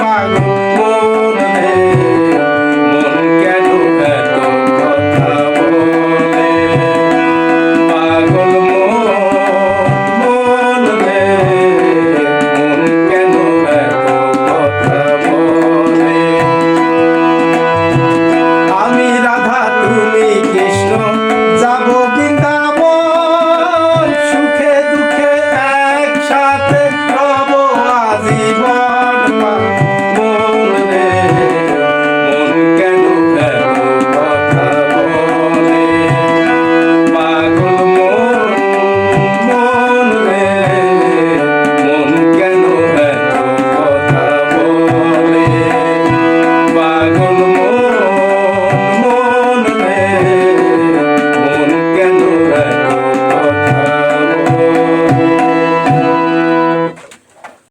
পাগল